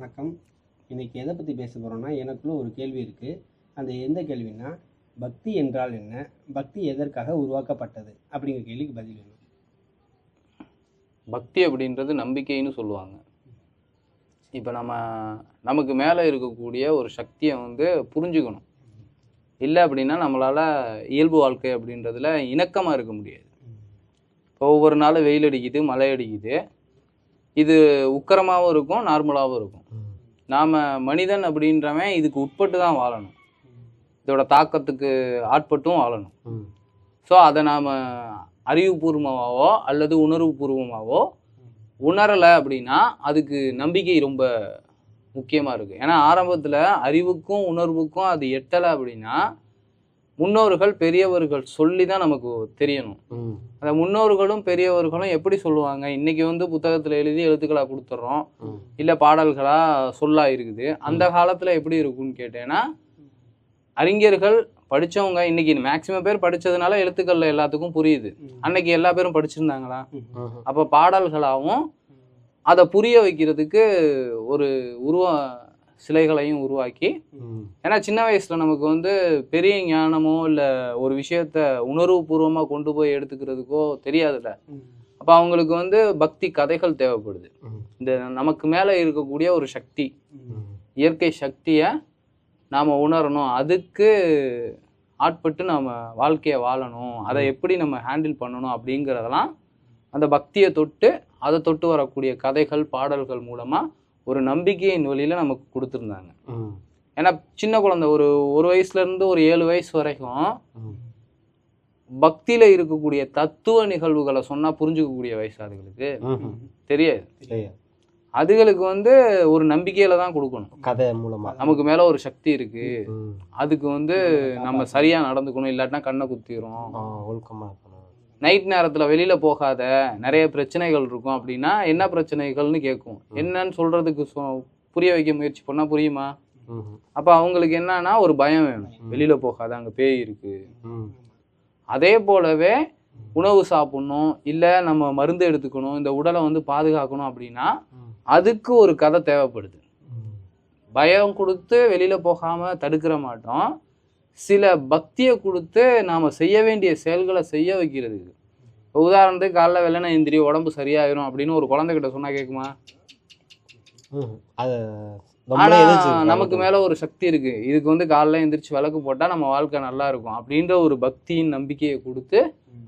வணக்கம். இன்னைக்கு எதை பற்றி பேச போகிறோம்னா எனக்குள்ள ஒரு கேள்வி இருக்குது அந்த எந்த கேள்வின்னா பக்தி என்றால் என்ன? பக்தி எதற்காக உருவாக்கப்பட்டது? அப்படிங்கிற கேள்விக்கு பதில் வேணும். பக்தி அப்படின்றது நம்பிக்கைன்னு சொல்லுவாங்க. இப்போ நம்ம நமக்கு மேலே இருக்கக்கூடிய ஒரு சக்தியை வந்து புரிஞ்சுக்கணும். இல்லை அப்படின்னா நம்மளால் இயல்பு வாழ்க்கை அப்படின்றதுல இணக்கமாக இருக்க முடியாது. இப்போ ஒவ்வொரு நாளும் வெயில் அடிக்குது மழை அடிக்குது. இது உக்கரமாகவும் இருக்கும் நார்மலாகவும் இருக்கும். நாம் மனிதன் அப்படின்றவன் இதுக்கு உட்பட்டு தான் வாழணும். இதோட தாக்கத்துக்கு ஆட்பட்டும் வாழணும். ஸோ அதை நாம் அறிவுபூர்வமாகவோ அல்லது உணர்வுபூர்வமாகவோ உணரலை அப்படின்னா அதுக்கு நம்பிக்கை ரொம்ப முக்கியமாக இருக்குது ஏன்னா ஆரம்பத்தில் அறிவுக்கும் உணர்வுக்கும் அது எட்டலை அப்படின்னா முன்னோர்கள் பெரியவர்கள் சொல்லி தான் நமக்கு தெரியணும். அந்த முன்னோர்களும் பெரியவர்களும் எப்படி சொல்லுவாங்க? இன்னைக்கு வந்து புத்தகத்தில் எழுதி எழுத்துக்களாக கொடுத்துட்றோம் இல்லை பாடல்களாக சொல்லா இருக்குது. அந்த காலத்தில் எப்படி இருக்கும்னு கேட்டேன்னா அறிஞர்கள் படிச்சவங்க இன்னைக்கு மேக்சிமம் பேர் படிச்சதுனால எழுத்துக்கள்ல எல்லாத்துக்கும் புரியுது. அன்னைக்கு எல்லா பேரும் படிச்சிருந்தாங்களா? அப்போ பாடல்களாகவும் அதை புரிய வைக்கிறதுக்கு ஒரு உருவ சிலைகளையும் உருவாக்கி ஏன்னா சின்ன வயசுல நமக்கு வந்து பெரிய ஞானமோ இல்லை ஒரு விஷயத்த உணர்வுபூர்வமா கொண்டு போய் எடுத்துக்கிறதுக்கோ தெரியாதுல்ல. அப்போ அவங்களுக்கு வந்து பக்தி கதைகள் தேவைப்படுது. இந்த நமக்கு மேலே இருக்கக்கூடிய ஒரு சக்தி இயற்கை சக்தியை நாம் உணரணும். அதுக்கு ஆட்பட்டு நம்ம வாழ்க்கையை வாழணும். அதை எப்படி நம்ம ஹேண்டில் பண்ணணும் அப்படிங்கிறதெல்லாம் அந்த பக்தியை தொட்டு அதை தொட்டு வரக்கூடிய கதைகள் பாடல்கள் மூலமாக ஒரு நம்பிக்கையின் வழியில் நமக்கு கொடுத்துருந்தாங்க. ஏன்னா சின்ன குழந்தை ஒரு ஒரு வயசுலேருந்து ஒரு ஏழு வயசு வரைக்கும் பக்தியில் இருக்கக்கூடிய தத்துவ நிகழ்வுகளை சொன்னால் புரிஞ்சுக்கக்கூடிய வயசு அதுகளுக்கு. தெரியாது. அதுகளுக்கு வந்து ஒரு நம்பிக்கையில தான் கொடுக்கணும். கதை மூலமா. நமக்கு மேல ஒரு சக்தி இருக்கு. அதுக்கு வந்து நம்ம சரியா நடந்துக்கணும் இல்லாட்டினா கண்ணை குத்திரும். ஒழுக்கமா இருக்கணும். நைட் நேரத்துல வெளியில போகாத நிறைய பிரச்சனைகள் இருக்கும். அப்படின்னா என்ன பிரச்சனைகள்னு கேட்கும். என்னன்னு சொல்றதுக்கு சொ- புரிய வைக்க முயற்சி பண்ணா புரியுமா? அப்ப அவங்களுக்கு என்னன்னா ஒரு பயம் வேணும். வெளியில போகாத அங்க பேய் இருக்கு. அதே போலவே உணவு சாப்பிடணும் இல்ல நம்ம மருந்து எடுத்துக்கணும் இந்த உடலை வந்து பாதுகாக்கணும் அப்படின்னா அதுக்கு ஒரு கதை தேவைப்படுது. பயம் கொடுத்து வெளியில போகாம தடுக்கிற மாட்டோம். சில பக்தியை கொடுத்து நாம செய்ய வேண்டிய செயல்களை செய்ய வைக்கிறது இப்போ உதாரணத்துக்கு காலைல வெள்ளனை எந்திரி உடம்பு சரியாயிரும் அப்படின்னு ஒரு குழந்தைகிட்ட சொன்னா கேட்குமா நமக்கு மேல ஒரு சக்தி இருக்கு. இதுக்கு வந்து காலைல எந்திரிச்சு விளக்கு போட்டா நம்ம வாழ்க்கை நல்லா இருக்கும் அப்படின்ற ஒரு பக்தியின் நம்பிக்கையை கொடுத்து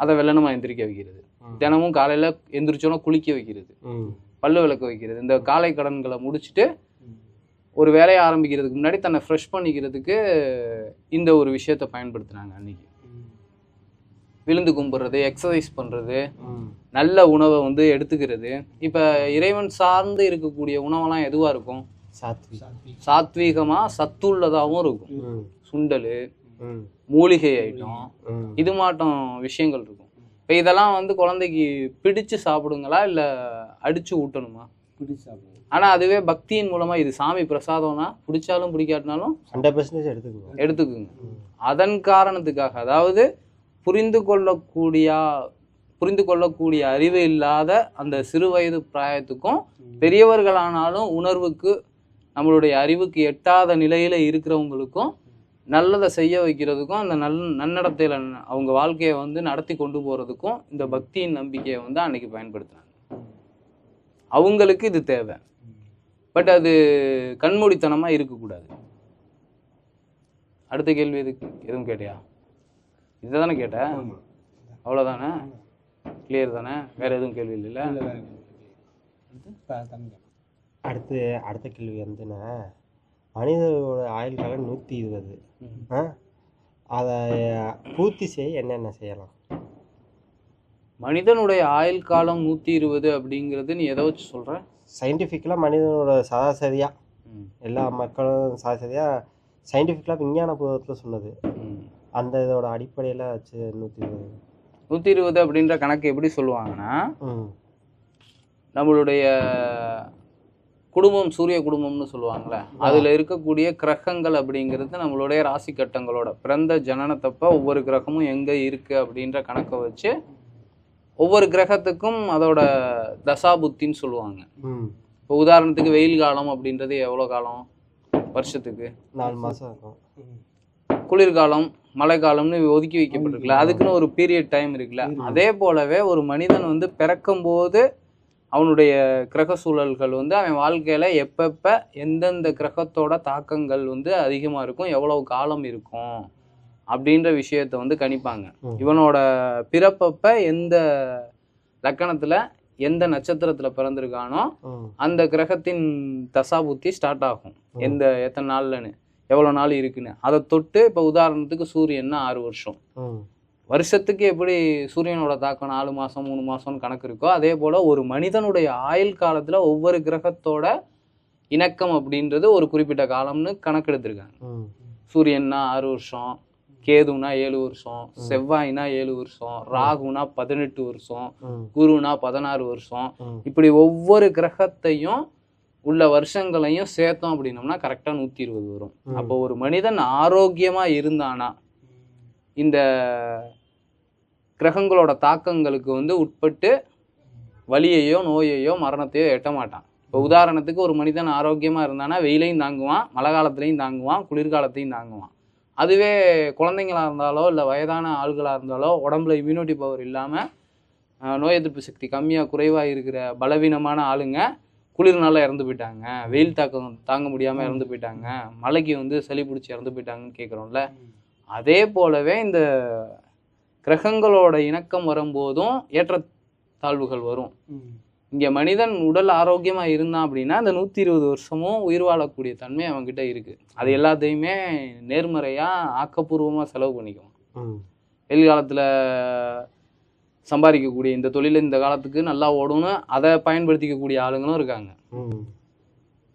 அதை வெள்ளனமா எந்திரிக்க வைக்கிறது. தினமும் காலையில எந்திரிச்சோன்னா குளிக்க வைக்கிறது. பல்லு விளக்க வைக்கிறது. இந்த காலை கடன்களை முடிச்சுட்டு ஒரு வேலையை ஆரம்பிக்கிறதுக்கு முன்னாடி தன்னை ஃப்ரெஷ் பண்ணிக்கிறதுக்கு இந்த ஒரு விஷயத்தை பயன்படுத்துனாங்க அன்னைக்கு. விழுந்து கும்பிட்றது எக்ஸசைஸ் பண்ணுறது. நல்ல உணவை வந்து எடுத்துக்கிறது. இப்போ இறைவன் சார்ந்து இருக்கக்கூடிய உணவெல்லாம் எதுவாக இருக்கும்? சாத்வி. சாத்வீகமாக சத்துள்ளதாகவும் இருக்கும். சுண்டல் மூலிகை ஐட்டம். இது மாட்டம் விஷயங்கள் இருக்கும். இப்போ இதெல்லாம் வந்து குழந்தைக்கு பிடிச்சு சாப்பிடுங்களா இல்லை அடிச்சு ஊட்டணுமா? பிடிச்சி சாப்பிடுவோம் ஆனால் அதுவே பக்தியின் மூலமாக இது சாமி பிரசாதம்னா பிடிச்சாலும் பிடிக்காட்டினாலும் ஹண்ட்ரட் பர்சன்டேஜ் எடுத்துக்குவோம் எடுத்துக்குங்க. அதன் காரணத்துக்காக அதாவது புரிந்து கொள்ளக்கூடிய புரிந்து கொள்ளக்கூடிய அறிவு இல்லாத அந்த சிறு வயது பிராயத்துக்கும் பெரியவர்களானாலும் உணர்வுக்கு நம்மளுடைய அறிவுக்கு எட்டாத நிலையில இருக்கிறவங்களுக்கும் நல்லதை செய்ய வைக்கிறதுக்கும் அந்த நல் நன்னடத்தையில அவங்க வாழ்க்கையை வந்து நடத்தி கொண்டு போறதுக்கும் இந்த பக்தியின் நம்பிக்கையை வந்து அன்னைக்கு பயன்படுத்தினாங்க அவங்களுக்கு இது தேவை. பட் அது கண்மூடித்தனமா இருக்கக்கூடாது. அடுத்த கேள்வி எதுக்கு எதுவும் கேட்டியா? இதை தானே கேட்ட? ஆமா. அவ்வளோதானே கிளியர் தானே? வேற எதுவும் கேள்வி இல்லைல்ல? இல்ல, வேற கேள்வி. அடுத்து அடுத்து கேள்வி வந்துன்னா மனிதர்களோட ஆயுள் காலம் நூற்றி இருபது. அதை பூர்த்தி செய்ய என்னென்ன செய்யலாம்? மனிதனுடைய ஆயுள் காலம் நூற்றி இருபது அப்படிங்கிறது நீ எதை வச்சு சொல்ற? சயின்டிஃபிக்கலாக மனிதனோட சராசரியாக எல்லா மக்களும் சராசரியாக சயின்டிஃபிக்கலாக விஞ்ஞான பூர்வத்தில் சொன்னது. அந்த இதோட அடிப்படையில் வச்சு நூற்றி இருபது. நூற்றி இருபது அப்படின்ற கணக்கு எப்படி சொல்லுவாங்கன்னா நம்மளுடைய குடும்பம் சூரிய குடும்பம்னு சொல்லுவாங்கள்ல அதுல இருக்கக்கூடிய கிரகங்கள் அப்படிங்கிறது நம்மளுடைய ராசி கட்டங்களோட பிறந்த ஜனனத்தப்ப ஒவ்வொரு கிரகமும் எங்க இருக்கு அப்படின்ற கணக்கை வச்சு ஒவ்வொரு கிரகத்துக்கும் அதோட தசாபுத்தின்னு சொல்லுவாங்க. ம். இப்போ உதாரணத்துக்கு வெயில் காலம் அப்படின்றது எவ்வளோ காலம்? வருஷத்துக்கு. நாலு மாசம் இருக்கும். குளிர்காலம் மழைக்காலம்னு ஒதுக்கி வைக்கப்பட்டிருக்குல்ல. அதுக்குன்னு ஒரு பீரியட் டைம் இருக்குல்ல. அதே போலவே ஒரு மனிதன் வந்து பிறக்கும் போது அவனுடைய கிரக சூழல்கள் வந்து அவன் வாழ்க்கையில எப்பப்ப எந்தெந்த கிரகத்தோட தாக்கங்கள் வந்து அதிகமா இருக்கும் எவ்வளவு காலம் இருக்கும்? அப்படின்ற விஷயத்த வந்து கணிப்பாங்க. இவனோட பிறப்பப்ப எந்த லக்கணத்துல எந்த நட்சத்திரத்துல பிறந்திருக்கானோ. அந்த கிரகத்தின் தசாபுத்தி ஸ்டார்ட் ஆகும். எந்த எத்தனை நாள்லன்னு எவ்வளோ நாள் இருக்குன்னு அதை தொட்டு இப்போ உதாரணத்துக்கு சூரியன்னா ஆறு வருஷம். வருஷத்துக்கு எப்படி சூரியனோட தாக்கம் நாலு மாதம் மூணு மாதம்னு கணக்கு இருக்கோ அதே போல் ஒரு மனிதனுடைய ஆயுள் காலத்தில் ஒவ்வொரு கிரகத்தோட இணக்கம் அப்படின்றது ஒரு குறிப்பிட்ட காலம்னு கணக்கெடுத்திருக்காங்க. சூரியன்னா ஆறு வருஷம் கேதுனா ஏழு வருஷம் செவ்வாய்னா ஏழு வருஷம் ராகுனா பதினெட்டு வருஷம். குருனா பதினாறு வருஷம். இப்படி ஒவ்வொரு கிரகத்தையும் உள்ள வருஷங்களையும் சேர்த்தோம் அப்படின்னோம்னா கரெக்டாக நூற்றி இருபது வரும். அப்போ ஒரு மனிதன் ஆரோக்கியமா இருந்தானா இந்த கிரகங்களோட தாக்கங்களுக்கு வந்து உட்பட்டு வலியையோ நோயையோ மரணத்தையோ எட்ட மாட்டான். இப்போ உதாரணத்துக்கு ஒரு மனிதன் ஆரோக்கியமா இருந்தானா வெயிலையும் தாங்குவான் மழை காலத்துலையும் தாங்குவான் குளிர்காலத்தையும் தாங்குவான். அதுவே குழந்தைங்களாக இருந்தாலோ இல்லை வயதான ஆள்களாக இருந்தாலோ உடம்புல இம்யூனிட்டி பவர் இல்லாமல் நோய் எதிர்ப்பு சக்தி கம்மியாக குறைவாக இருக்கிற பலவீனமான ஆளுங்க குளிர்னால இறந்து போயிட்டாங்க. வெயில் தாக்கம் தாங்க முடியாமல் இறந்து போயிட்டாங்க. மழைக்கு வந்து சளி பிடிச்சி இறந்து போயிட்டாங்கன்னு கேட்குறோம்ல அதே போலவே இந்த கிரகங்களோட இணக்கம் வரும்போதும் ஏற்ற தாழ்வுகள் வரும் இங்கே மனிதன் உடல் ஆரோக்கியமாக இருந்தான் அப்படின்னா அந்த நூற்றி இருபது வருஷமும் உயிர் வாழக்கூடிய தன்மை அவன்கிட்ட இருக்குது அது எல்லாத்தையுமே நேர்மறையாக ஆக்கப்பூர்வமாக செலவு பண்ணிக்குவான் ம். வெயில் காலத்தில் சம்பாதிக்கக்கூடிய இந்த தொழில் இந்த காலத்துக்கு நல்லா ஓடும்னு அதை பயன்படுத்திக்கக்கூடிய ஆளுங்களும் இருக்காங்க.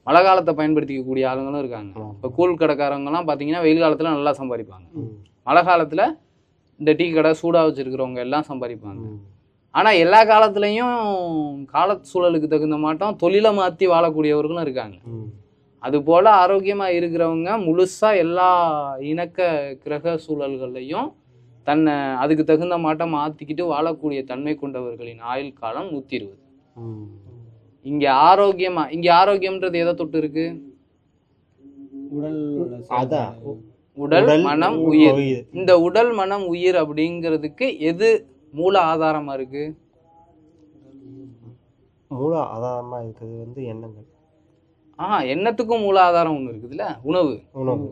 மழை காலத்தை பயன்படுத்திக்கக்கூடிய ஆளுங்களும் இருக்காங்க. இப்போ கூழ் கடைக்காரங்கலாம் பார்த்தீங்கன்னா வெயில் காலத்தில் நல்லா சம்பாதிப்பாங்க. மழை காலத்தில் இந்த டீ கடை சூடாக வச்சுருக்கிறவங்க எல்லாம் சம்பாதிப்பாங்க. ஆனால் எல்லா காலத்துலேயும் கால சூழலுக்கு தகுந்த மாட்டோம் தொழிலை மாற்றி வாழக்கூடியவர்களும் இருக்காங்க ம். அதுபோல் ஆரோக்கியமாக இருக்கிறவங்க முழுசாக எல்லா இணக்க கிரக சூழல்கள்லையும் தன்னை அதுக்கு தகுந்த மாட்டம் மாற்றிக்கிட்டு வாழக்கூடிய தன்மை கொண்டவர்களின் ஆயுள் காலம் நூற்றி இருபது. இங்கே ஆரோக்கியமாக இங்கே ஆரோக்கியம்ன்றது எதை தொட்டு இருக்கு உடல். உடல் மனம் உயிர். இந்த உடல் மனம் உயிர் அப்படிங்கிறதுக்கு எது மூல ஆதாரமா இருக்கு? மூல ஆதாரமா இருக்கிறது வந்து எண்ணங்கள். ஆ எண்ணத்துக்கும் மூல ஆதாரம் ஒன்று இருக்குதுல்ல? உணவு. உணவு.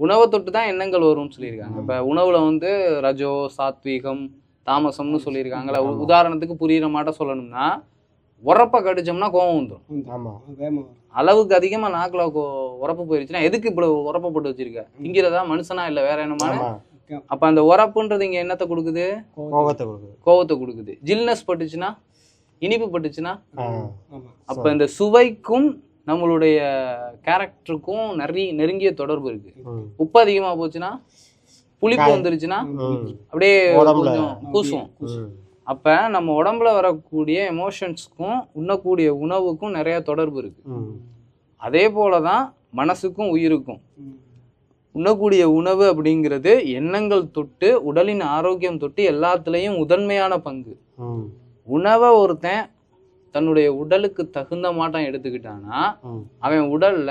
உணவை தொட்டு தான் எண்ணங்கள் வரும்னு சொல்லியிருக்காங்க. இப்போ உணவுல வந்து ரஜோ சாத்வீகம் தாமசம்னு சொல்லியிருக்காங்களா. உதாரணத்துக்கு புரியுற மாட்ட சொல்லணும்னா உரப்பை கடிச்சோம்னா கோவம் வந்துடும் அளவுக்கு அதிகமாக நாக்கில் உரப்பு போயிருச்சுன்னா எதுக்கு இப்படி உரப்பை போட்டு வச்சிருக்க? திங்கிறதா மனுஷனா இல்லை வேற என்னமான ஆமா. அப்போ அந்த உரப்புன்றது இங்கே என்னத்தை கொடுக்குது கோபத்தை கொடுக்குது கோவத்தை கொடுக்குது ஜில்னஸ் பட்டுச்சுன்னா இனிப்பு பட்டுச்சுன்னா அப்போ இந்த சுவைக்கும் நம்மளுடைய கேரக்டருக்கும் நிறைய நெருங்கிய தொடர்பு இருக்கு. உப்பு அதிகமாக போச்சுன்னா புளிப்பு. வந்துருச்சுன்னா. அப்படியே உடம்புல. கொஞ்சம் கூசும். அப்போ நம்ம உடம்புல வரக்கூடிய எமோஷன்ஸ்க்கும் உண்ணக்கூடிய உணவுக்கும் நிறைய தொடர்பு இருக்கு. அதே போல தான் மனசுக்கும் உயிருக்கும். உண்ணக்கூடிய உணவு அப்படிங்கிறது எண்ணங்கள் தொட்டு உடலின் ஆரோக்கியம் தொட்டு எல்லாத்துலேயும் முதன்மையான பங்கு. உணவை ஒருத்தன் தன்னுடைய உடலுக்கு தகுந்த மாட்டம் எடுத்துக்கிட்டானா. அவன் உடல்ல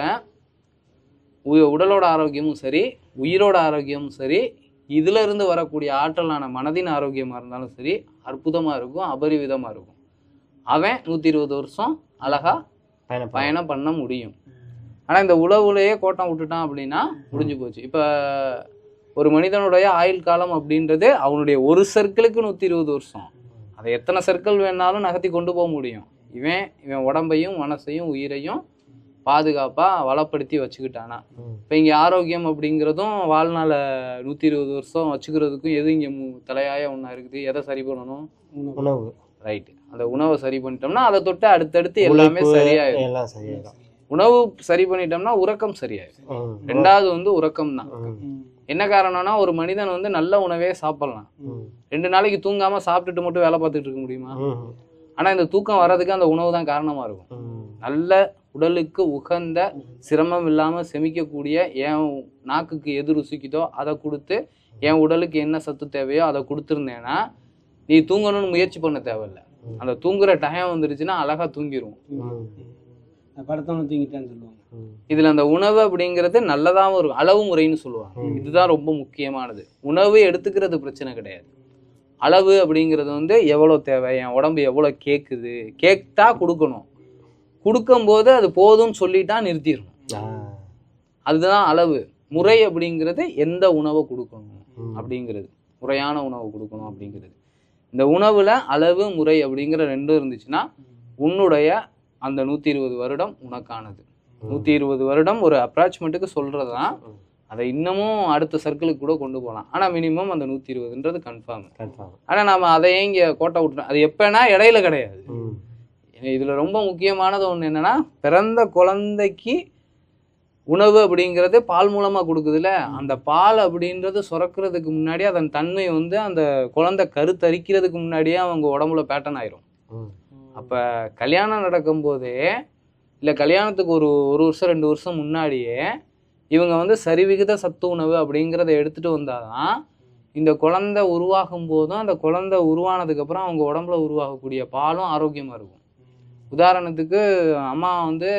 உடலோட ஆரோக்கியமும் சரி உயிரோட ஆரோக்கியமும் சரி இதுல இருந்து வரக்கூடிய ஆற்றலான மனதின் ஆரோக்கியமா இருந்தாலும் சரி அற்புதமா இருக்கும் அபரிவிதமா இருக்கும் அவன் நூத்தி இருபது வருஷம் அழகா பயணம் பண்ண முடியும் ஆனா இந்த உழவுலையே கோட்டம் விட்டுட்டான் அப்படின்னா முடிஞ்சு போச்சு. இப்ப ஒரு மனிதனுடைய ஆயுள் காலம் அப்படின்றது அவனுடைய ஒரு சர்க்கிளுக்கு நூத்தி இருபது வருஷம். அதை எத்தனை சர்க்கிள் வேணாலும் நகர்த்தி கொண்டு போக முடியும். இவன் இவன் உடம்பையும் மனசையும் உயிரையும் பாதுகாப்பா வளப்படுத்தி வச்சுக்கிட்டானா. இப்போ இங்கே ஆரோக்கியம் அப்படிங்கிறதும் வாழ்நாளை நூற்றி இருபது வருஷம் வச்சுக்கிறதுக்கும் எது இங்கே தலையாய ஒன்றா இருக்குது? எதை சரி பண்ணணும்? உணவு. ரைட்டு அந்த உணவை சரி பண்ணிட்டோம்னா அதை தொட்டு அடுத்தடுத்து எல்லாமே சரியாயிடும். எல்லாம் சரியாயிடும். உணவு சரி பண்ணிட்டோம்னா உறக்கம் சரியாயிடும். ரெண்டாவது வந்து உறக்கம் தான். என்ன காரணம்னா ஒரு மனிதன் வந்து நல்ல உணவே சாப்பிடலாம். ரெண்டு நாளைக்கு தூங்காம சாப்பிட்டுட்டு மட்டும் வேலை பார்த்துட்டு இருக்க முடியுமா. ஆனா இந்த தூக்கம் வர்றதுக்கு அந்த உணவு தான் காரணமா இருக்கும். நல்ல உடலுக்கு உகந்த சிரமம் இல்லாம செமிக்கக்கூடிய என் நாக்குக்கு எது ருசிக்குதோ அதை கொடுத்து என் உடலுக்கு என்ன சத்து தேவையோ அதை கொடுத்துருந்தேன்னா நீ தூங்கணும்னு முயற்சி பண்ண தேவையில்ல. அந்த தூங்குற டைம் வந்துருச்சுன்னா அழகா தூங்கிரும் ம். படத்தவனை தூங்கிட்டான்னு சொல்லுவாங்க. இதுல அந்த உணவு அப்படிங்கிறது நல்லதாகவும் இருக்கும். அளவு முறைன்னு சொல்லுவாங்க. இதுதான் ரொம்ப முக்கியமானது. உணவு எடுத்துக்கிறது பிரச்சனை கிடையாது. அளவு அப்படிங்கிறது வந்து எவ்வளோ தேவை? என் உடம்பு எவ்வளோ கேட்குது கேட்டா கொடுக்கணும். கொடுக்கும்போது அது போதும்னு சொல்லிட்டா நிறுத்திடணும். அதுதான் அளவு. முறை அப்படிங்கிறது எந்த உணவை கொடுக்கணும். அப்படிங்கிறது. முறையான உணவு கொடுக்கணும் அப்படிங்கிறது. இந்த உணவுல அளவு முறை அப்படிங்கிற ரெண்டும் இருந்துச்சுன்னா உன்னுடைய அந்த நூற்றி இருபது வருடம் உனக்கானது. நூற்றி இருபது வருடம் ஒரு அப்ராச்மெண்ட்டுக்கு சொல்கிறது தான். அதை இன்னமும் அடுத்த சர்க்கிளுக்கு கூட கொண்டு போகலாம் ஆனால் மினிமம் அந்த நூற்றி இருபதுன்றது கன்ஃபார்ம் கன்ஃபார்ம் ஆனால் நம்ம அதையே இங்கே கோட்டை விட்டுறோம்? அது எப்போனா இடையில கிடையாது. இதில் ரொம்ப முக்கியமானது ஒன்று என்னன்னா பிறந்த குழந்தைக்கு உணவு அப்படிங்கிறது பால் மூலமாக கொடுக்குதுல்ல? அந்த பால் அப்படின்றது சுரக்கிறதுக்கு முன்னாடி அதன் தன்மை வந்து அந்த குழந்தை கருத்தரிக்கிறதுக்கு முன்னாடியே அவங்க உடம்புல பேட்டர்ன் ஆயிரும். அப்போ கல்யாணம் நடக்கும்போது இல்லை கல்யாணத்துக்கு ஒரு ஒரு வருஷம் ரெண்டு வருஷம் முன்னாடியே இவங்க வந்து சரிவிகித சத்து உணவு அப்படிங்கிறத எடுத்துகிட்டு வந்தால் தான் இந்த குழந்தை உருவாகும் போதும் அந்த குழந்தை உருவானதுக்கப்புறம் அவங்க உடம்புல உருவாகக்கூடிய பாலும் ஆரோக்கியமாக இருக்கும். உதாரணத்துக்கு அம்மா வந்து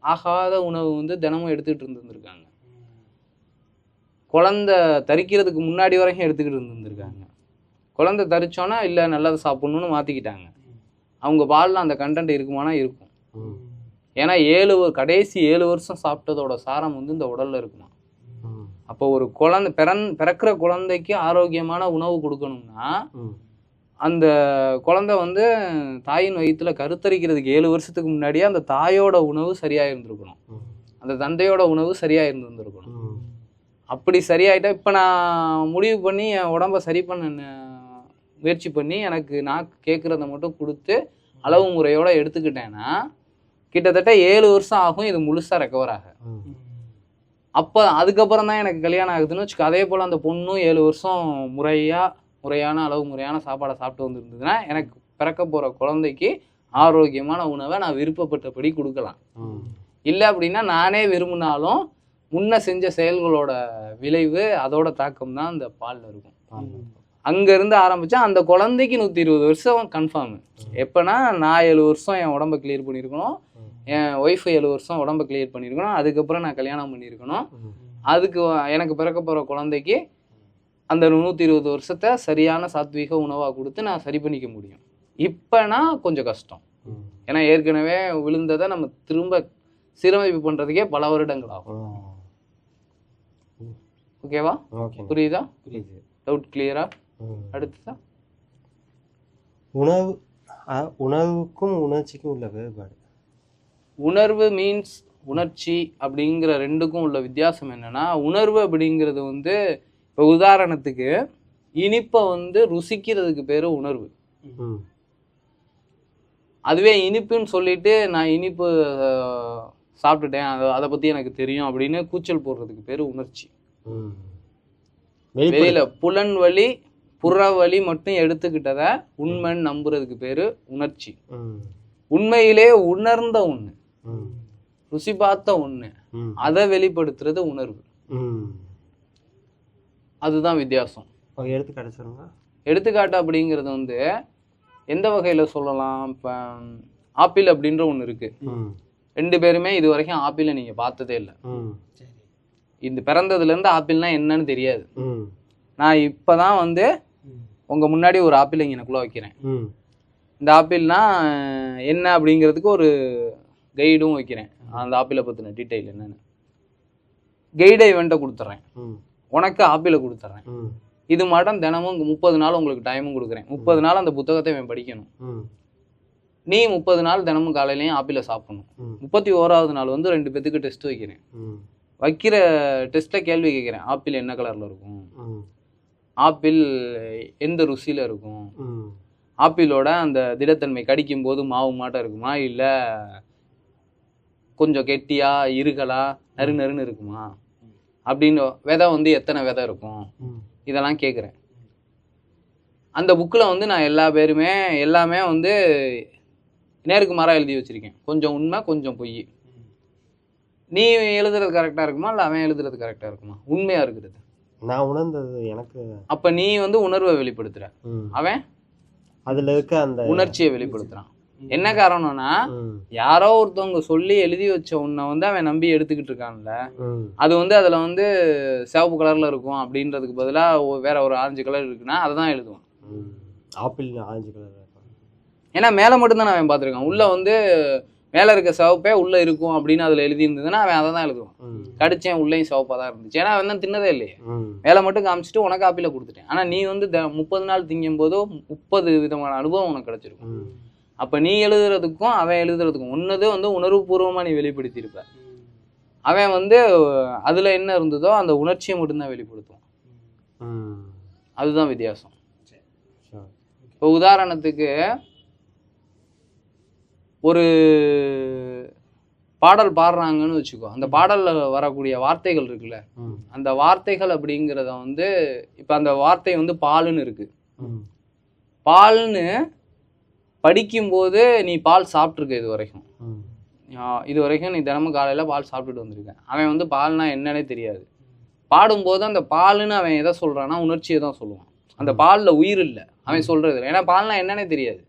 ஆகாத உணவு வந்து தினமும் எடுத்துக்கிட்டு இருந்திருக்காங்க குழந்தை தரிக்கிறதுக்கு முன்னாடி வரைக்கும் எடுத்துக்கிட்டு இருந்திருக்காங்க குழந்தை தரிச்சோன்னா இல்லை நல்லதை சாப்பிட்ணுன்னு மாற்றிக்கிட்டாங்க அவங்க பாலில் அந்த கண்டென்ட் இருக்குமானா இருக்கும். ஏன்னா ஏழு கடைசி ஏழு வருஷம் சாப்பிட்டதோட சாரம் வந்து இந்த உடல்ல இருக்குமா. அப்போ ஒரு குழந்தை பிறன் பிறக்கிற குழந்தைக்கு ஆரோக்கியமான உணவு கொடுக்கணும்னா. அந்த குழந்தை வந்து தாயின் வயிற்றுல கருத்தரிக்கிறதுக்கு ஏழு வருஷத்துக்கு முன்னாடியே அந்த தாயோட உணவு சரியா இருந்திருக்கணும். அந்த தந்தையோட உணவு சரியா இருந்திருந்திருக்கணும். அப்படி சரியாயிட்டா இப்போ நான் முடிவு பண்ணி என் உடம்ப சரி பண்ண முயற்சி பண்ணி எனக்கு நான் கேட்குறத மட்டும் கொடுத்து அளவு முறையோட எடுத்துக்கிட்டேன்னா கிட்டத்தட்ட ஏழு வருஷம் ஆகும் இது முழுசாக ரெக்கவர் ஆக. அப்போ அதுக்கப்புறம் தான் எனக்கு கல்யாணம் ஆகுதுன்னு வச்சுக்கோ அதே போல் அந்த பொண்ணும் ஏழு வருஷம் முறையாக முறையான அளவு முறையான சாப்பாடை சாப்பிட்டு வந்துருந்ததுன்னா எனக்கு பிறக்க போகிற குழந்தைக்கு ஆரோக்கியமான உணவை நான் விருப்பப்பட்டபடி கொடுக்கலாம். இல்லை அப்படின்னா நானே விரும்பினாலும் முன்ன செஞ்ச செயல்களோட விளைவு அதோட தாக்கம் தான் இந்த பாலில் இருக்கும். பால் அங்கேருந்து ஆரம்பித்தா அந்த குழந்தைக்கு நூற்றி இருபது வருஷம் கன்ஃபார்ம் எப்போனா நான் ஏழு வருஷம் என் உடம்ப கிளியர் பண்ணியிருக்கணும். என் ஒய்ஃப் ஏழு வருஷம் உடம்ப கிளியர் பண்ணியிருக்கணும் அதுக்கப்புறம் நான் கல்யாணம் பண்ணியிருக்கணும். அதுக்கு எனக்கு பிறக்க போகிற குழந்தைக்கு அந்த நூற்றி இருபது வருஷத்தை சரியான சாத்வீக உணவாக கொடுத்து நான் சரி பண்ணிக்க முடியும். இப்போனா கொஞ்சம் கஷ்டம். ஏன்னா ஏற்கனவே விழுந்ததை நம்ம திரும்ப சீரமைப்பு பண்ணுறதுக்கே பல வருடங்கள் ஆகும். ஓகேவா புரியுது? டவுட் கிளியரா ம். அடுத்ததா உணவு உணவுக்கும் உணர்ச்சிக்கும் உள்ள வேறுபாடு உணர்வு மீன்ஸ் உணர்ச்சி அப்படிங்கிற ரெண்டுக்கும் உள்ள வித்தியாசம் என்னன்னா உணர்வு அப்படிங்கிறது வந்து இப்போ உதாரணத்துக்கு இனிப்பை வந்து ருசிக்கிறதுக்கு பேர் உணர்வு. அதுவே இனிப்புன்னு சொல்லிட்டு நான் இனிப்பு சாப்பிட்டுட்டேன் அதை அதை பற்றி எனக்கு தெரியும் அப்படின்னு கூச்சல் போடுறதுக்கு பேர் உணர்ச்சி. வெளியில புலன் வழி புற வழி மட்டும் எடுத்துக்கிட்டதை உண்மைன்னு நம்புறதுக்கு பேர் உணர்ச்சி ம். உண்மையிலே உணர்ந்த ஒன்று ம். ருசி பார்த்த ஒன்று ம். அதை வெளிப்படுத்துறது உணர்வு ம். அதுதான் வித்தியாசம் எடுத்துக்காட்டு சொல்லுங்க எடுத்துக்காட்டு அப்படிங்கிறது வந்து எந்த வகையில் சொல்லலாம் இப்போ ஆப்பிள் அப்படின்ற ஒன்று இருக்குது ம். ரெண்டு பேருமே இது வரைக்கும் ஆப்பிளை நீங்கள் பார்த்ததே இல்லை ம். சரி இந்த பிறந்ததுலேருந்து ஆப்பிள்னா என்னன்னு தெரியாது ம். நான் இப்போ தான் வந்து. உங்கள் முன்னாடி ஒரு ஆப்பிள் இங்கே எனக்குள்ளே வைக்கிறேன். இந்த ஆப்பிள்னா என்ன அப்படிங்கிறதுக்கு ஒரு கைடும் வைக்கிறேன் அந்த ஆப்பிளை பற்றின டீட்டெயில் என்னன்னு கைடை இவன்ட்ட கொடுத்துட்றேன். உனக்கு ஆப்பிளை கொடுத்துட்றேன். இது மட்டும் தினமும் முப்பது நாள் உங்களுக்கு டைமும் கொடுக்குறேன் முப்பது நாள் அந்த புத்தகத்தை இவன் படிக்கணும். நீ முப்பது நாள் தினமும் காலையிலையும் ஆப்பிளை சாப்பிடணும். முப்பத்தி ஓராவது நாள் வந்து ரெண்டு பேத்துக்கு டெஸ்ட் வைக்கிறேன். வைக்கிற டெஸ்ட்டில் கேள்வி கேட்குறேன் ஆப்பிள் என்ன கலரில் இருக்கும். ஆப்பிள் எந்த ருசியில் இருக்கும். ஆப்பிளோட அந்த திடத்தன்மை கடிக்கும் போது மாவு மாட்டம் இருக்குமா? இல்லை கொஞ்சம் கெட்டியா இருகலா நறு நறுன்னு இருக்குமா? அப்படின்னு விதை வந்து எத்தனை விதை இருக்கும். இதெல்லாம் கேட்குறேன் அந்த புக்கில் வந்து நான் எல்லா பேருமே எல்லாமே வந்து நேருக்கு மாறாக எழுதி வச்சிருக்கேன். கொஞ்சம் உண்மை கொஞ்சம் பொய். நீ எழுதுறது கரெக்டாக இருக்குமா? இல்லை அவன் எழுதுறது கரெக்டாக இருக்குமா? உண்மையாக இருக்கிறது. நான் உணர்ந்தது எனக்கு அப்போ நீ வந்து உணர்வை வெளிப்படுத்துற. அவன் அதுல இருக்க அந்த உணர்ச்சியை வெளிப்படுத்துறான். என்ன காரணம்னா யாரோ ஒருத்தவங்க சொல்லி எழுதி வச்ச உன்னை வந்து அவன் நம்பி எடுத்துக்கிட்டு இருக்கான்ல. அது வந்து அதுல வந்து சிவப்பு கலர்ல இருக்கும் அப்படின்றதுக்கு பதிலா வேற ஒரு ஆரஞ்சு கலர் இருக்குன்னா அதை தான் எழுதுவான். ஆப்பிள் ஆரஞ்சு கலர் ஏன்னா மேலே மட்டும்தான் அவன் பார்த்துருக்கான். உள்ள வந்து மேலே இருக்க சிவப்பே உள்ள இருக்கும் அப்படின்னு அதுல எழுதி இருந்ததுன்னா அவன் அதை தான் எழுதுவான். கடிச்சேன் உள்ளேயும் சிவப்பா தான் இருந்துச்சு. ஏன்னா அவன் தான் தின்னதே இல்லையே. மேலே மட்டும் காமிச்சிட்டு உனக்கு ஆப்பிள கொடுத்துட்டேன். ஆனா நீ வந்து த- முப்பது நாள் திங்கும் போதோ முப்பது விதமான அனுபவம் உனக்கு கிடைச்சிருக்கும். அப்ப நீ எழுதுறதுக்கும் அவன் எழுதுறதுக்கும் ஒன்னது வந்து உணர்வுபூர்வமா நீ வெளிப்படுத்தியிருப்ப. அவன் வந்து அதுல என்ன இருந்ததோ அந்த உணர்ச்சியை மட்டும்தான் வெளிப்படுத்துவான். அதுதான் வித்தியாசம். சரி. இப்போ உதாரணத்துக்கு ஒரு பாடல் பாடுறாங்கன்னு வச்சுக்கோ அந்த பாடல்ல வரக்கூடிய வார்த்தைகள் இருக்குல்ல அந்த வார்த்தைகள் அப்படிங்கிறத வந்து இப்போ அந்த வார்த்தை வந்து பாலுன்னு இருக்கு. பால்னு படிக்கும்போது நீ பால் சாப்பிட்ருக்க இது வரைக்கும். இது வரைக்கும் நீ தினமும் காலையில் பால் சாப்பிட்டுட்டு வந்திருக்க. அவன் வந்து பால்னா என்னன்னே தெரியாது. பாடும்போது அந்த பாலுன்னு அவன் எதை சொல்றான்னா உணர்ச்சியை தான் சொல்லுவான். அந்த பாலில் உயிர் இல்லை. அவன் சொல்றது இல்லை. ஏன்னா பால்னா என்னன்னே தெரியாது.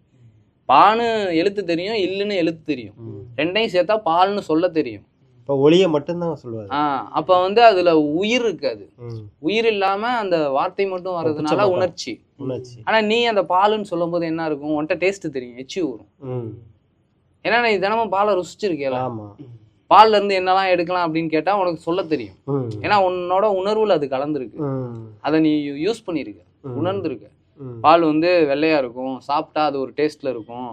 பான்னு எழுத்து தெரியும் இல்லுன்னு எழுத்து தெரியும். ரெண்டையும் சேர்த்தா பால்னு சொல்ல தெரியும். இப்போ ஒளியை மட்டும்தான் சொல்லுவாரு. ஆஹ் அப்போ வந்து அதுல உயிர் இருக்காது. உயிர் இல்லாம அந்த வார்த்தை மட்டும் வர்றதுனால. உணர்ச்சி. உணர்ச்சி. ஆனா நீ அந்த பாலுன்னு சொல்லும்போது என்ன இருக்கும்? உன்கிட்ட டேஸ்ட் தெரியும் எச்சி ஊறும் ஏன்னா நீ தினமும் பாலை ருசிச்சிருக்கேல? ஆமா. பால்ல இருந்து என்னெல்லாம் எடுக்கலாம் அப்படின்னு கேட்டா உனக்கு சொல்ல தெரியும். ஏன்னா உன்னோட உணர்வுல அது கலந்துருக்கு. அதை நீ யூஸ் பண்ணிருக்க. ம். உணர்ந்திருக்க. பால் வந்து வெள்ளையா இருக்கும். சாப்பிட்டா அது ஒரு டேஸ்ட்ல இருக்கும்.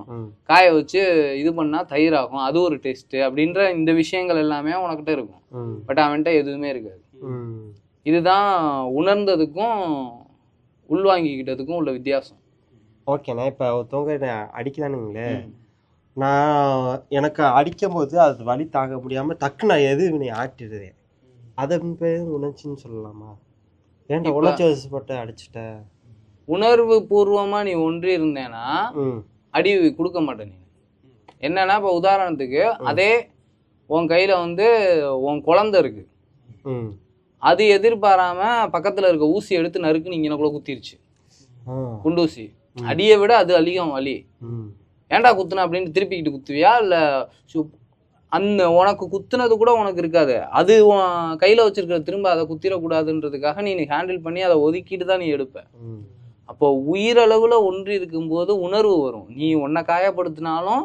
காய வச்சு இது பண்ணா தயிர் ஆகும். அது ஒரு டேஸ்ட். அப்படின்ற இந்த விஷயங்கள் எல்லாமே உனக்கிட்ட இருக்கும். பட் அவன்கிட்ட எதுவுமே இருக்காது. இதுதான் உணர்ந்ததுக்கும் உள்வாங்கிக்கிட்டதுக்கும் உள்ள வித்தியாசம். ஓகேண்ணா இப்போ ஒருத்தவங்க அடிக்கிறானுங்களே நான் எனக்கு அடிக்கும் போது அது வலி தாங்க முடியாம டக்கு நான் எது நீ ஆட்டிடுறேன் அதை பேர் உணர்ச்சின்னு சொல்லலாமா? ஏன்டா உணர்ச்சி வசப்பட்டு அடிச்சிட்ட? உணர்வு பூர்வமா நீ ஒன்றி இருந்தேன்னா அடி கொடுக்க மாட்டேன் நீ. என்னன்னா இப்போ உதாரணத்துக்கு அதே உன் கையில வந்து உன் குழந்தை இருக்கு. அது எதிர்பாராம பக்கத்துல இருக்க ஊசி எடுத்து நறுக்கு நீங்க கூட குத்திருச்சு. குண்டூசி. அடியை விட அது அதிகம் வலி. ஏன்டா குத்துன அப்படின்னு திருப்பிக்கிட்டு குத்துவியா? இல்ல அந்த உனக்கு குத்துனது கூட உனக்கு இருக்காது. அது உன் கையில வச்சிருக்கிற திரும்ப அதை குத்திரக்கூடாதுன்றதுக்காக நீ ஹேண்டில் பண்ணி அதை ஒதுக்கிட்டு தான் நீ எடுப்ப. அப்போ உயிரளவுல ஒன்றி இருக்கும்போது உணர்வு வரும். நீ உன்னை காயப்படுத்தினாலும்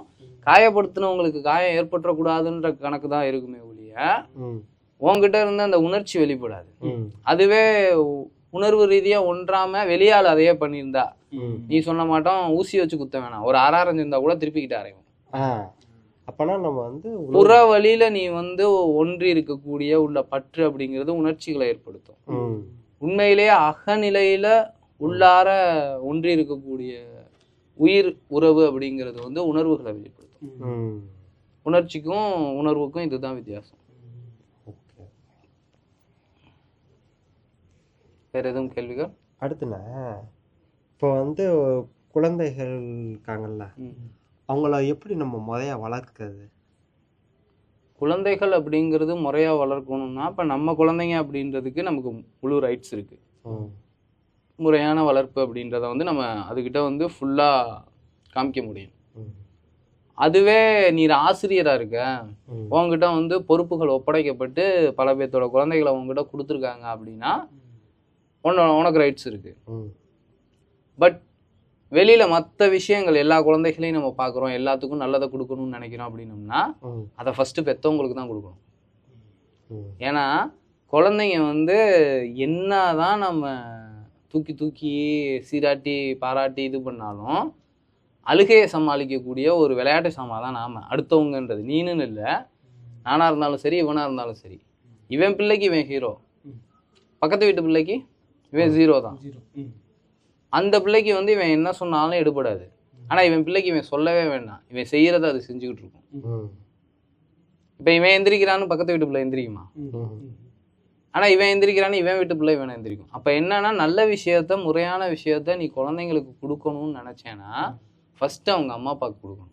காயப்படுத்தினவங்களுக்கு காயம் ஏற்பட்டுறக்கூடாதுன்ற கணக்கு தான் இருக்குமே ஒழிய ம். உன்கிட்ட இருந்து அந்த உணர்ச்சி வெளிப்படாது. அதுவே உணர்வு ரீதியா ஒன்றாம வெளியால் அதையே பண்ணியிருந்தா நீ சொன்ன மாட்டோம் ஊசி வச்சு குத்த வேணாம். ஒரு அரை அரைஞ்சிருந்தா கூட திருப்பிக்கிட்டு அரையும் அப்பனா நம்ம வந்து புற வழியில நீ வந்து ஒன்றி இருக்கக்கூடிய உள்ள பற்று அப்படிங்கிறது உணர்ச்சிகளை ஏற்படுத்தும். உண்மையிலேயே அகநிலையில உள்ளார ஒன்றி இருக்கக்கூடிய உயிர் உறவு அப்படிங்கிறது வந்து உணர்வுகளை வெளிப்படுத்தும். உணர்ச்சிக்கும் உணர்வுக்கும் இதுதான் வித்தியாசம். வேற எதுவும் கேள்விகள்? அடுத்துண்ணே இப்போ வந்து குழந்தைகள் இருக்காங்கல்ல அவங்கள எப்படி நம்ம முறையா வளர்க்கறது? குழந்தைகள் அப்படிங்கிறது முறையா வளர்க்கணும்னா இப்ப நம்ம குழந்தைங்க அப்படின்றதுக்கு நமக்கு முழு ரைட்ஸ் இருக்கு. ம். முறையான வளர்ப்பு அப்படின்றத வந்து நம்ம அதுகிட்ட வந்து ஃபுல்லா காமிக்க முடியும். அதுவே நீர் ஆசிரியரா இருக்க உங்ககிட்ட வந்து பொறுப்புகள் ஒப்படைக்கப்பட்டு பல பேர்த்தோட குழந்தைகளை உங்ககிட்ட கொடுத்துருக்காங்க அப்படின்னா உன்ன உனக்கு ரைட்ஸ் இருக்கு. ம். பட் வெளியில மற்ற விஷயங்கள் எல்லா குழந்தைகளையும் நம்ம பார்க்குறோம் எல்லாத்துக்கும் நல்லதை கொடுக்கணும்னு நினைக்கிறோம் அப்படின்னம்னா அதை ஃபர்ஸ்ட் பெத்தவங்களுக்கு தான் கொடுக்கணும். ஏன்னா குழந்தைங்க வந்து என்னதான் நம்ம தூக்கி தூக்கி சீராட்டி பாராட்டி இது பண்ணாலும் அழுகையை சமாளிக்கக்கூடிய ஒரு விளையாட்டு சாமா தான் நாம. அடுத்தவங்கன்றது. நீனுன்னு இல்லை. நானா இருந்தாலும் சரி இவனா இருந்தாலும் சரி. இவன் பிள்ளைக்கு இவன் ஹீரோ பக்கத்து வீட்டு பிள்ளைக்கு இவன் ஜீரோ தான். அந்த பிள்ளைக்கு வந்து இவன் என்ன சொன்னாலும் எடுபடாது. ஆனா இவன் பிள்ளைக்கு இவன் சொல்லவே வேண்டாம். இவன் செய்யறத அது செஞ்சுக்கிட்டு இருக்கும். ம். இப்போ இவன் எந்திரிக்கிறான்னு பக்கத்து வீட்டு பிள்ளை எந்திரிக்குமா? ஆனா இவன் எந்திரிக்கிறான்னு இவன் வீட்டு பிள்ளை இவன் எந்திரிக்கும். அப்ப என்னன்னா நல்ல விஷயத்த முறையான விஷயத்த நீ குழந்தைங்களுக்கு கொடுக்கணும்னு நினைச்சேன்னா ஃபர்ஸ்ட் அவங்க அம்மா அப்பாவுக்கு கொடுக்கணும்.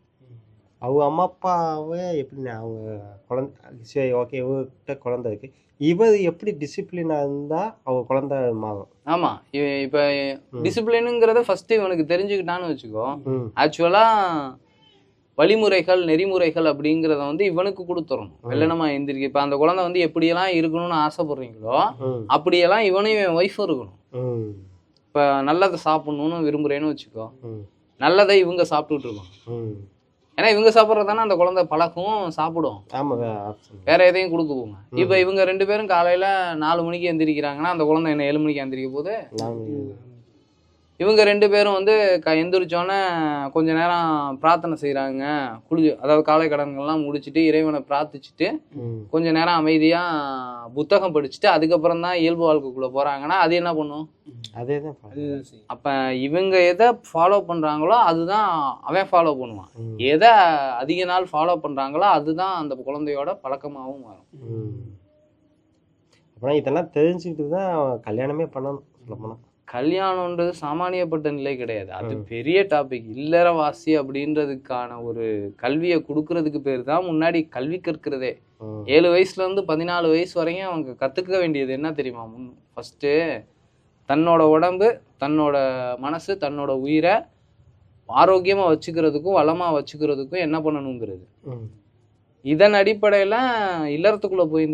அவங்க அம்மா அப்பாவே எப்படி அவங்க குழந்தை சரி ஓகே இவர்கிட்ட குழந்தை இருக்கு. இவர் எப்படி டிசிப்ளினாக இருந்தால் அவங்க குழந்தை மாறும். ஆமா இவன் இப்ப டிசிப்ளினுங்கிறத ஃபர்ஸ்ட் இவனுக்கு தெரிஞ்சுக்கிட்டான்னு வச்சுக்கோ ம். ஆக்சுவலா வழிமுறைகள் நெறிமுறைகள் அப்படிங்கிறத வந்து இவனுக்கு கொடுத்துடணும். வெள்ளனமா எந்திரிக்க இப்போ அந்த குழந்தை வந்து எப்படியெல்லாம் இருக்கணும்னு ஆசைப்படுறீங்களோ அப்படியெல்லாம் இவனும் இவன் ஒய்ஃபும் இருக்கணும். இப்போ நல்லதை சாப்பிடணும்னு விரும்புகிறேன்னு வச்சுக்கோ. நல்லதை இவங்க சாப்பிட்டுட்டு இருக்கோம் ஏன்னா இவங்க சாப்பிட்றது தானே அந்த குழந்தை பழகும் சாப்பிடும். வேற எதையும் கொடுக்க போங்க இப்போ இவங்க ரெண்டு பேரும் காலையில நாலு மணிக்கு எந்திரிக்கிறாங்கன்னா அந்த குழந்தை என்ன ஏழு மணிக்கு எந்திரிக்க போது இவங்க ரெண்டு பேரும் வந்து க எந்திரிச்சோன்னே கொஞ்ச நேரம் பிரார்த்தனை செய்கிறாங்க குளி அதாவது காலை கடன்கள்லாம் முடிச்சுட்டு இறைவனை பிரார்த்திச்சுட்டு கொஞ்ச நேரம் அமைதியாக புத்தகம் படிச்சுட்டு அதுக்கப்புறம் தான் இயல்பு வாழ்க்கைக்குள்ளே போகிறாங்கன்னா அது என்ன பண்ணும்? அதே தான் அப்போ இவங்க எதை ஃபாலோ பண்ணுறாங்களோ அதுதான் அவன் ஃபாலோ பண்ணுவான். எதை அதிக நாள் ஃபாலோ பண்ணுறாங்களோ அதுதான் அந்த குழந்தையோட பழக்கமாகவும் மாறும். ம். அப்புறம் இதெல்லாம் தெரிஞ்சுக்கிட்டு தான் கல்யாணமே பண்ணணும் சொல்ல போனால் கல்யாணம்ன்றது சாமானியப்பட்ட நிலை கிடையாது. அது. பெரிய டாபிக் இல்லறவாசி அப்படின்றதுக்கான ஒரு கல்வியை கொடுக்கறதுக்கு பேர் தான் முன்னாடி கல்வி கற்கிறதே. ஏழு வயசுல இருந்து பதினாலு வயசு வரையும் அவங்க கத்துக்க வேண்டியது என்ன தெரியுமா? முன் ஃபர்ஸ்ட்டு தன்னோட உடம்பு தன்னோட மனசு தன்னோட உயிரை ஆரோக்கியமா வச்சுக்கிறதுக்கும் வளமா வச்சுக்கிறதுக்கும் என்ன பண்ணணுங்கிறது. இதன் அடிப்படையில இல்லறத்துக்குள்ள போய்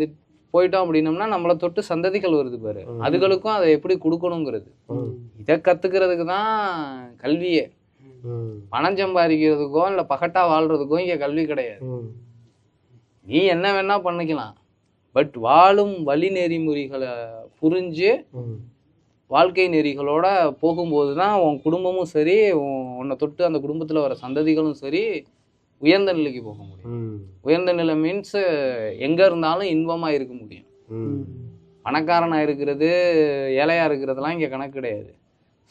போயிட்டோம் அப்படின்னம்னா நம்மளை தொட்டு சந்ததிகள் வருது பாரு. அதுகளுக்கும் அதை எப்படி கொடுக்கணுங்கிறது. இதை கத்துக்கிறதுக்கு தான் கல்வியே பணம் சம்பாதிக்கிறதுக்கோ இல்லை பகட்டா வாழ்றதுக்கோ இங்கே கல்வி கிடையாது. நீ என்ன வேணா பண்ணிக்கலாம். பட் வாழும் வழி நெறிமுறைகளை புரிஞ்சு வாழ்க்கை நெறிகளோட போகும்போது தான் உன் குடும்பமும் சரி உன்- உன்னை தொட்டு அந்த குடும்பத்தில் வர சந்ததிகளும் சரி உயர்ந்த நிலைக்கு போக முடியும். உயர்ந்த நிலை மீன்ஸ் எங்கே இருந்தாலும் இன்பமாக இருக்க முடியும். பணக்காரனாக இருக்கிறது ஏழையாக இருக்கிறதுலாம் இங்கே கணக்கு கிடையாது.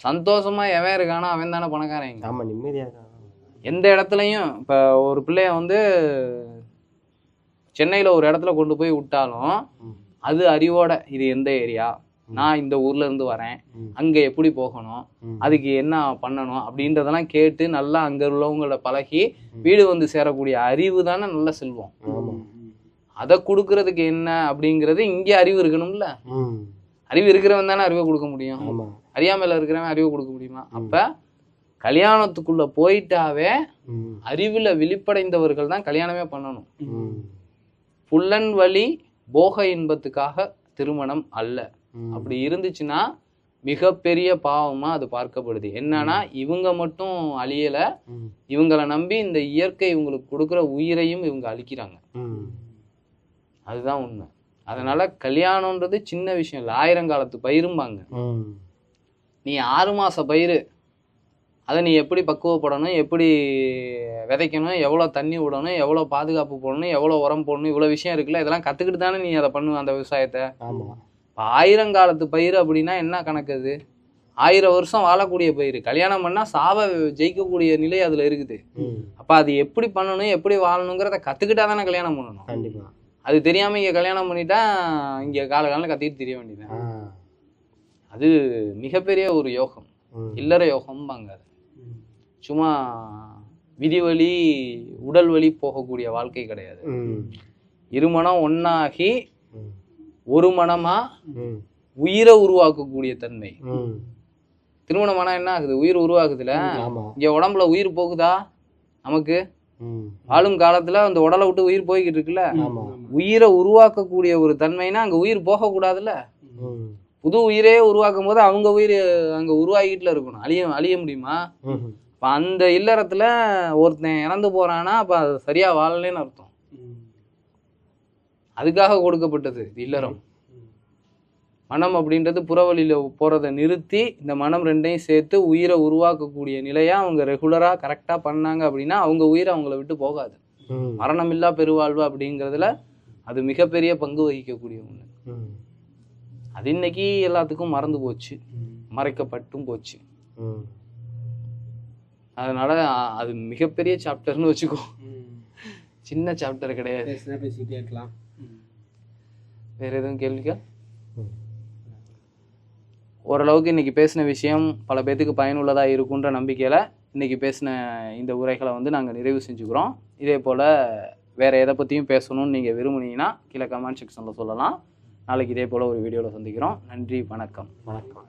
சந்தோஷமாக எவன் இருக்கானோ அவன் தானே பணக்காரன் இங்க. ஆமாம் நிம்மதியாக எந்த இடத்துலையும் இப்போ ஒரு பிள்ளைய வந்து சென்னையில் ஒரு இடத்துல கொண்டு போய் விட்டாலும். அது அறிவோட இது எந்த ஏரியா? நான் இந்த ஊர்ல இருந்து வரேன். அங்க எப்படி போகணும். அதுக்கு என்ன பண்ணணும்? அப்படின்றதெல்லாம் கேட்டு நல்லா அங்க உள்ளவங்கள பழகி வீடு வந்து சேரக்கூடிய அறிவு தானே நல்ல செல்வம். அதை கொடுக்கறதுக்கு என்ன அப்படிங்கிறது இங்கே அறிவு இருக்கணும்ல. அறிவு இருக்கிறவன் தானே அறிவை கொடுக்க முடியும். அறியாமையில இருக்கிறவன் அறிவை கொடுக்க முடியுமா? அப்ப கல்யாணத்துக்குள்ள போயிட்டாவே அறிவுல விழிப்படைந்தவர்கள் தான் கல்யாணமே பண்ணணும். புல்லன் வழி போக இன்பத்துக்காக திருமணம் அல்ல. அப்படி இருந்துச்சுன்னா மிகப்பெரிய பாவமா அது பார்க்கப்படுது. என்னன்னா இவங்க மட்டும் அழியல. இவங்கள நம்பி இந்த இயற்கை இவங்களுக்கு கொடுக்குற உயிரையும் இவங்க அழிக்கிறாங்க. அதுதான் உண்மை. அதனால கல்யாணம்ன்றது சின்ன விஷயம் இல்லை. ஆயிரங்காலத்து பயிரும்பாங்க. நீ ஆறு மாச பயிர். அதை நீ எப்படி பக்குவப்படணும்? எப்படி விதைக்கணும்? எவ்வளோ தண்ணி விடணும்? எவ்வளோ பாதுகாப்பு போடணும்? எவ்வளோ உரம் போடணும்? இவ்வளோ விஷயம் இருக்குல்ல? இதெல்லாம் கற்றுக்கிட்டு தானே நீ அதை பண்ணுவ அந்த விவசாயத்தை? ஆயிரங்காலத்து பயிர் அப்படின்னா என்ன கணக்கு அது? ஆயிரம் வருஷம் வாழக்கூடிய பயிர் கல்யாணம் பண்ணால் சாவை ஜெயிக்கக்கூடிய நிலை அதில் இருக்குது. அப்போ அது எப்படி பண்ணணும் எப்படி வாழணுங்கிறத கற்றுக்கிட்டா தானே கல்யாணம் பண்ணணும். கண்டிப்பாக அது தெரியாமல் இங்கே கல்யாணம் பண்ணிட்டா இங்கே கால காலம் கத்திட்டு தெரிய வேண்டியது அது மிகப்பெரிய ஒரு யோகம். இல்லற யோகம்பாங்க அது. சும்மா விதி வழி உடல் வழி போகக்கூடிய வாழ்க்கை கிடையாது. ம். இருமனம் ஒன்னாகி ம் ஒரு மனமா உயிரை உருவாக்கக்கூடிய தன்மை. ம். திருமணமானா என்ன ஆகுது? உயிர் உருவாகுதுல? ஆமாம் இங்க உடம்புல உயிர் போகுதா? நமக்கு? ம். வாழும் காலத்துல அந்த உடலை விட்டு உயிர் போய்கிட்டு இருக்குல்ல? உயிரை உருவாக்கக்கூடிய ஒரு தன்மைனா அங்க உயிர் போகக்கூடாதுல்ல? ம். புது உயிரே உருவாக்கும் போது அவங்க உயிர் அங்க உருவாகிட்டுல இருக்கணும். அழிய அழிய முடியுமா? இப்ப அந்த இல்லறத்துல ஒருத்தன் இறந்து போறானா அப்ப அது சரியா வாழலைன்னு அர்த்தம். அதுக்காக கொடுக்கப்பட்டது. இல்லறம். மனம் அப்படின்றது புறவழியில போறதை நிறுத்தி இந்த மனம் ரெண்டையும் சேர்த்து உயிரை உருவாக்கக்கூடிய நிலையா அவங்க ரெகுலரா கரெக்டா பண்ணாங்க அப்படின்னா அவங்க உயிரை அவங்கள விட்டு போகாது. மரணமில்லா பெருவாழ்வு அப்படிங்கிறதுல அது மிகப்பெரிய பங்கு வகிக்கக்கூடிய ஒண்ணு ம். அது இன்னைக்கு எல்லாத்துக்கும் மறந்து போச்சு. மறைக்கப்பட்டும் போச்சு. அதனால அது மிகப்பெரிய சாப்டர்னு வச்சுக்கோ. சின்ன சாப்டர் கிடையாது. வேற எதுவும் கேள்விகள். ஓரளவுக்கு இன்னைக்கு பேசின விஷயம் பல பேத்துக்கு பயனுள்ளதா இருக்குன்ற நம்பிக்கையில இன்னைக்கு பேசின இந்த உரைகளை வந்து நாங்கள் நிறைவு செஞ்சுக்கிறோம். இதே போல வேற எதை பற்றியும் பேசணும்னு நீங்கள் விரும்புனீங்கன்னா கீழே கமெண்ட் செக்ஷனில் சொல்லலாம். நாளைக்கு இதே போல் ஒரு வீடியோவில் சந்திக்கிறோம். நன்றி வணக்கம். வணக்கம்.